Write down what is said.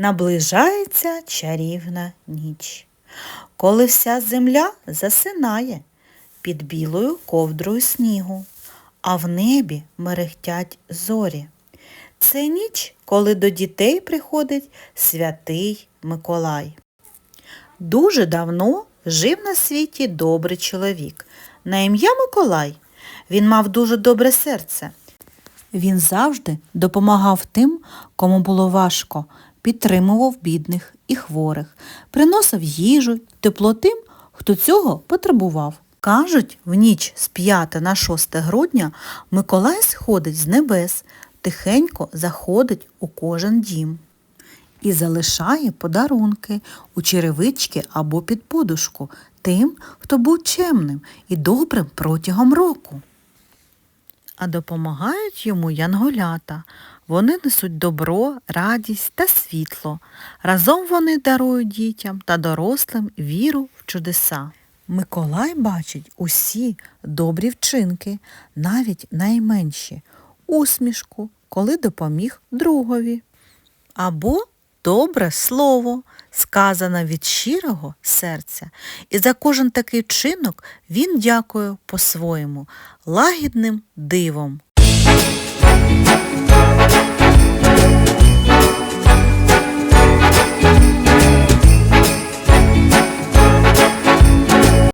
Наближається чарівна ніч, коли вся земля засинає під білою ковдрою снігу, а в небі мерехтять зорі. Це ніч, коли до дітей приходить святий Миколай. Дуже давно жив на світі добрий чоловік на ім'я Миколай. Він мав дуже добре серце. Він завжди допомагав тим, кому було важко, підтримував бідних і хворих, приносив їжу тепло тим, хто цього потребував. Кажуть, в ніч з 5 на 6 грудня Миколай сходить з небес, тихенько заходить у кожен дім і залишає подарунки у черевички або під подушку тим, хто був чемним і добрим протягом року. А допомагають йому янголята. Вони несуть добро, радість та світло. Разом вони дарують дітям та дорослим віру в чудеса. Миколай бачить усі добрі вчинки, навіть найменші, усмішку, коли допоміг другові. Або добре слово, сказане від щирого серця. І за кожен такий вчинок він дякує по-своєму, лагідним дивом.